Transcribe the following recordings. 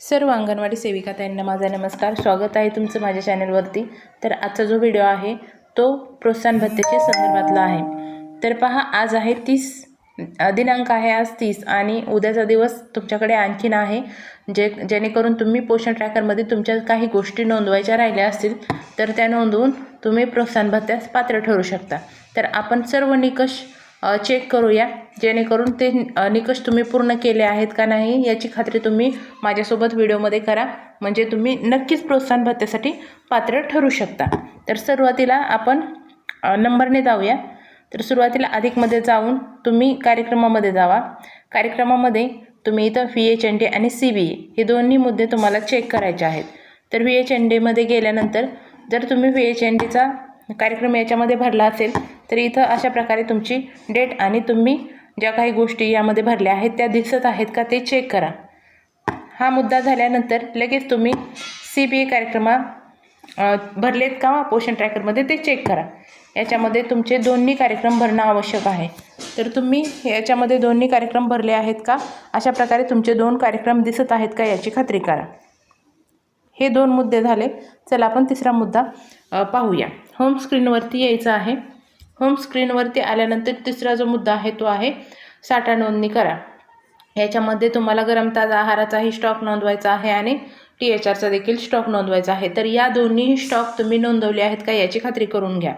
सर्व अंगणवाडी सेविका ताईंना माझा नमस्कार. स्वागत आहे तुमचं माझ्या चॅनलवरती. तर आजचा जो व्हिडिओ आहे तो प्रोत्साहन भत्त्याच्या संदर्भातला आहे. तर पहा आज आहे तीस दिनांक आहे आज तीस आणि उद्याचा दिवस तुमच्याकडे आणखीन आहे. जे जेणेकरून तुम्ही पोषण ट्रॅकरमध्ये तुमच्या काही गोष्टी नोंदवायच्या राहिल्या असतील तर त्या नोंदवून तुम्ही प्रोत्साहन भत्त्यास पात्र ठरू शकता. तर आपण सर्व निकष चेक करूया. जेणेकरून ते निकष तुम्ही पूर्ण केले आहेत का नाही याची खात्री तुम्ही माझ्यासोबत व्हिडिओमध्ये करा. म्हणजे तुम्ही नक्कीच प्रोत्साहन भत्त्यासाठी पात्र ठरू शकता. तर सुरुवातीला आपण नंबरने जाऊया. तर सुरुवातीला अधिकमध्ये जाऊन तुम्ही कार्यक्रमामध्ये जावा. कार्यक्रमामध्ये तुम्ही इथं व्ही एच एन डी आणि सी बी ए हे दोन्ही मुद्दे तुम्हाला चेक करायचे आहेत. तर व्ही एच एन डीमध्ये गेल्यानंतर जर तुम्ही व्ही एच एन डीचा कार्यक्रम याच्यामध्ये भरला असेल तर इथं अशा प्रकारे तुमची डेट आणि तुम्ही ज्या काही गोष्टी यामध्ये भरल्या आहेत त्या दिसत आहेत का ते चेक करा. हा मुद्दा झाल्यानंतर लगेच तुम्ही सी बी ए कार्यक्रमा भरलेत का पोषण ट्रॅकरमध्ये ते चेक करा. याच्यामध्ये तुमचे दोन्ही कार्यक्रम भरणं आवश्यक आहे. तर तुम्ही याच्यामध्ये दोन्ही कार्यक्रम भरले आहेत का अशा प्रकारे तुमचे दोन कार्यक्रम दिसत आहेत का याची खात्री करा. हे दोन मुद्दे झाले. चला आपण तिसरा मुद्दा पाहूया. होम स्क्रीनवरती यायचं आहे. होम स्क्रीनवरती आल्यानंतर तिसरा जो मुद्दा आहे तो आहे साठा नोंदणी करा. याच्यामध्ये तुम्हाला गरम ताजा आहाराचाही स्टॉक नोंदवायचा आहे आणि टी एच आरचा देखील स्टॉक नोंदवायचा आहे. तर या दोन्ही स्टॉक तुम्ही नोंदवले आहेत का याची खात्री करून घ्या.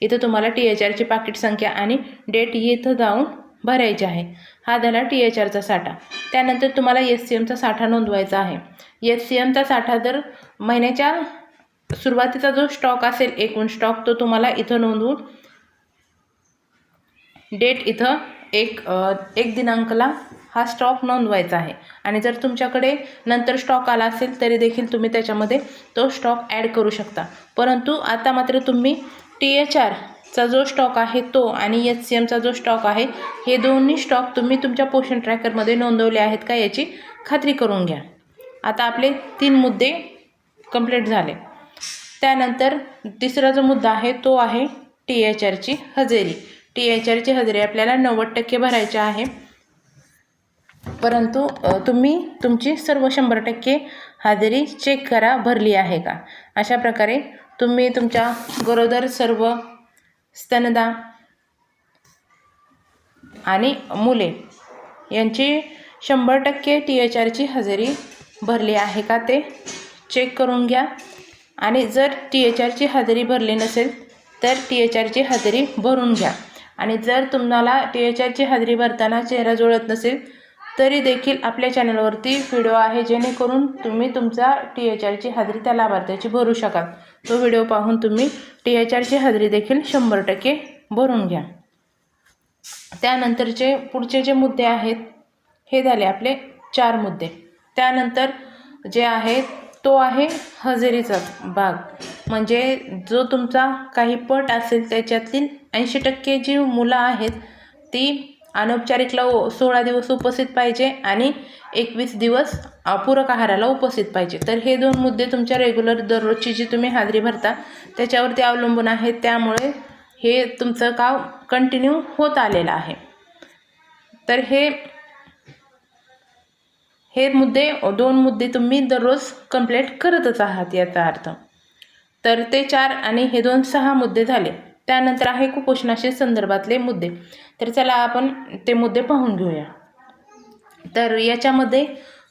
इथं तुम्हाला टी एच आरची पाकिट संख्या आणि डेट इथं जाऊन भरायची आहे. हा झाला टी एच आरचा साठा. त्यानंतर तुम्हाला एस सी एमचा साठा नोंदवायचा आहे. एस सी एमचा साठा जर महिन्याच्या सुरुवातीचा जो स्टॉक असेल एकूण स्टॉक तो तुम्हाला इथं नोंदवून डेट इथं एक एक दिनांकला हा स्टॉक नोंदवायचा आहे. आणि जर तुमच्याकडे नंतर स्टॉक आला असेल तरी देखील तुम्ही त्याच्यामध्ये तो स्टॉक ॲड करू शकता. परंतु आता मात्र तुम्ही टी एच आरचा जो स्टॉक आहे तो आणि एच सी एमचा जो स्टॉक आहे हे दोन्ही स्टॉक तुम्ही तुमच्या पोषण ट्रॅकरमध्ये नोंदवले आहेत का याची खात्री करून घ्या. आता आपले तीन मुद्दे कंप्लीट झाले. त्यानंतर तिसरा जो मुद्दा आहे तो आहे टी एच आरची हजेरी. टी एच आरची हजेरी आपल्याला नव्वद टक्के भरायची आहे. परंतु तुम्ही तुमची सर्व शंभर टक्के हजेरी चेक करा भरली आहे का? अशा प्रकारे तुम्ही तुमच्या गरोदर सर्व स्तनदा आणि मुले यांची शंभर टक्के टी एच आरची हजेरी भरली आहे का ते चेक करून घ्या. आणि जर टी एच आरची हजेरी भरली नसेल तर टी एच आरची हजेरी भरून घ्या. आणि जर तुम्हाला टी एच आरची हजेरी भरताना चेहरा जुळत नसेल तरी देखील आपल्या चॅनलवरती व्हिडिओ आहे जेणेकरून तुम्ही तुमचा टी एच आरची हजेरी त्या लाभार्थ्याची भरू शकाल. तो व्हिडिओ पाहून तुम्ही टी एच आरची हजेरी देखील शंभर टक्के भरून घ्या. त्यानंतरचे पुढचे जे मुद्दे आहेत हे झाले आपले चार मुद्दे. त्यानंतर जे आहेत तो आहे हजेरीचा भाग. म्हणजे जो तुमचा काही पट असेल त्याच्यातील ऐंशी टक्के जी मुलं आहेत ती अनौपचारिकला ओ सोळा दिवस उपस्थित पाहिजे आणि एकवीस दिवस पूरक आहाराला उपस्थित पाहिजे. तर हे दोन मुद्दे तुमच्या रेग्युलर दररोजची जी तुम्ही हाजरी भरता त्याच्यावरती अवलंबून आहेत त्यामुळे हे तुमचं काम कंटिन्यू होत आलेलं आहे. तर हे हे मुद्दे दोन मुद्दे तुम्ही दररोज कंप्लीट करतच आहात याचा अर्थ. तर ते चार आणि हे दोन सहा मुद्दे झाले. त्यानंतर आहे कुपोषणाशी संदर्भातले मुद्दे. तर चला आपण ते मुद्दे पाहून घेऊया. तर याच्यामध्ये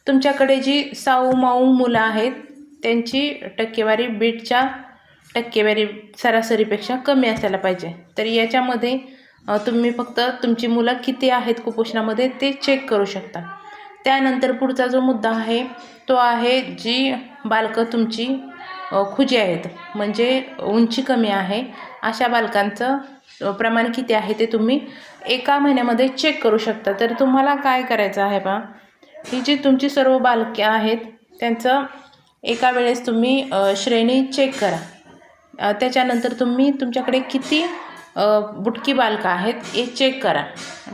तुमच्याकडे जी साऊ माऊ मुलं आहेत त्यांची टक्केवारी बीटच्या टक्केवारी सरासरीपेक्षा कमी असायला पाहिजे. तर याच्यामध्ये तुम्ही फक्त तुमची मुलं किती आहेत कुपोषणामध्ये ते चेक करू शकता. त्यानंतर पुढचा जो मुद्दा आहे तो आहे जी बालकं तुमची खुजी आहेत म्हणजे उंची कमी आहे अशा बालकांचं प्रमाण किती आहे ते तुम्ही एका महिन्यामध्ये चेक करू शकता. तर तुम्हाला काय करायचं आहे बा ही जी तुमची सर्व बालके आहेत त्यांचं एका वेळेस तुम्ही श्रेणी चेक करा. त्याच्यानंतर तुम्ही तुमच्याकडे किती बुटकी बालकं आहेत हे चेक करा.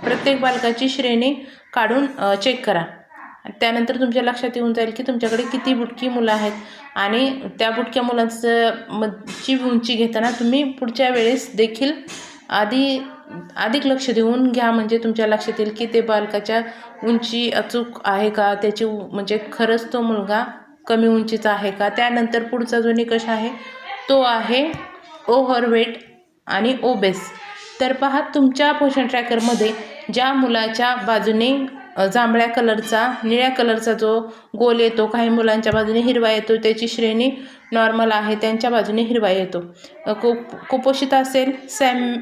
प्रत्येक बालकाची श्रेणी काढून चेक करा. त्यानंतर तुमच्या लक्षात येऊन जाईल की तुमच्याकडे किती बुटकी मुलं आहेत. आणि त्या बुटक्या मुलांचं म ची उंची घेताना तुम्ही पुढच्या वेळेस देखील आधी अधिक लक्ष देऊन घ्या. म्हणजे तुमच्या लक्षात येईल की ते बालकाच्या उंची अचूक आहे का? त्याची उ- म्हणजे खरंच तो मुलगा कमी उंचीचा आहे का? त्यानंतर पुढचा जो निकष आहे तो आहे ओव्हरवेट आणि ओबेस. तर पहा तुमच्या पोषण ट्रॅकरमध्ये ज्या मुलाच्या बाजूने जांभळ्या कलरचा निळ्या कलरचा जो गोल येतो काही मुलांच्या बाजूने हिरवा येतो त्याची श्रेणी नॉर्मल आहे त्यांच्या बाजूने हिरवा येतो. कुप कु कुपोषित असेल सॅम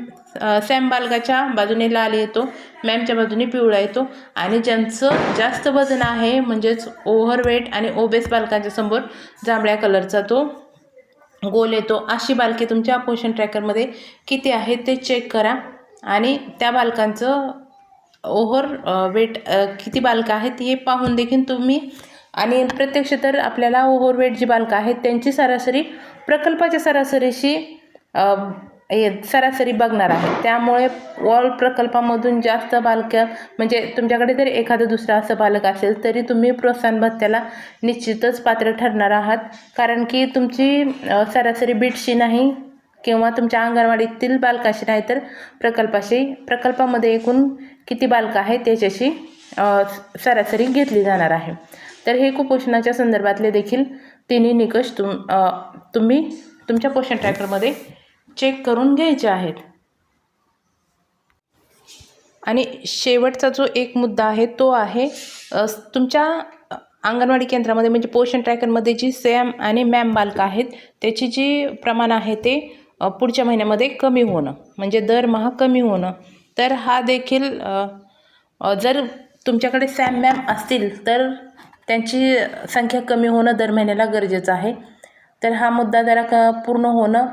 सॅम बालकाच्या बाजूने लाल येतो मॅमच्या बाजूने पिवळा येतो आणि ज्यांचं जास्त वजन आहे म्हणजेच ओव्हरवेट आणि ओबेस बालकांच्या समोर जांभळ्या कलरचा तो गोल येतो. अशी बालके तुमच्या पोषण ट्रॅकरमध्ये किती आहेत ते चेक करा आणि त्या बालकांचं ओव्हर वेट किती बालकं आहेत हे पाहून देखील तुम्ही आणि प्रत्यक्ष तर आपल्याला ओव्हरवेट जी बालकं आहेत त्यांची सरासरी प्रकल्पाच्या सरासरीशी हे सरासरी बघणार आहे. त्यामुळे वॉल प्रकल्पामधून जास्त बालकं म्हणजे तुमच्याकडे जर एखादं दुसरं असं बालक असेल तरी तुम्ही प्रोत्साहन भत्त्याला निश्चितच पात्र ठरणार आहात. कारण की तुमची सरासरी बीटशी नाही किंवा तुमच्या अंगणवाडीतील बालकाशी नाही तर प्रकल्पाशी प्रकल्पामध्ये एकूण किती बालकं आहेत त्याच्याशी सरासरी घेतली जाणार आहे. तर हे कुपोषणाच्या संदर्भातले देखील तिन्ही निकष तुम तुम्ही तुमच्या पोषण ट्रॅकरमध्ये चेक करून घ्यायचे आहेत. आणि शेवटचा जो एक मुद्दा आहे तो आहे तुमच्या अंगणवाडी केंद्रामध्ये म्हणजे पोषण ट्रॅकरमध्ये जी सॅम आणि मॅम बालकं आहेत त्याची जी प्रमाण आहे ते पुढच्या महिन्यामध्ये कमी होणं. म्हणजे दरमहा कमी होणं. तर हा देखील जर तुमच्याकडे सॅम मॅम असतील तर त्यांची संख्या कमी होणं दर महिन्याला गरजेचं आहे. तर हा मुद्दा जरा क पूर्ण होणं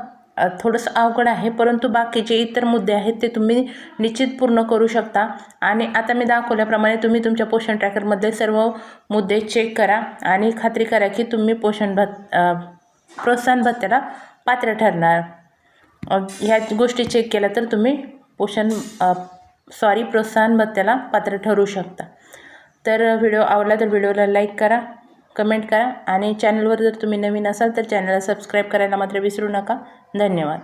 थोडंसं अवघड आहे. परंतु बाकीचे इतर मुद्दे आहेत ते तुम्ही निश्चित पूर्ण करू शकता. आणि आता मी दाखवल्याप्रमाणे तुम्ही तुमच्या पोषण ट्रॅकरमध्ये सर्व मुद्दे चेक करा. आणि खात्री करा की तुम्ही पोषण भत् प्रोत्साहन भत्त्याला पात्र ठरणार. ह्या गोष्टी चेक केल्या तर तुम्ही पोषण सॉरी प्रोत्साहन भत्त्याला पात्र ठरू शकता. तर व्हिडिओ आवडला तर व्हिडिओला लाईक करा कमेंट करा आणि चॅनलवर जर तुम्ही नवीन असाल तर चॅनलला सबस्क्राईब करायला मात्र विसरू नका. धन्यवाद.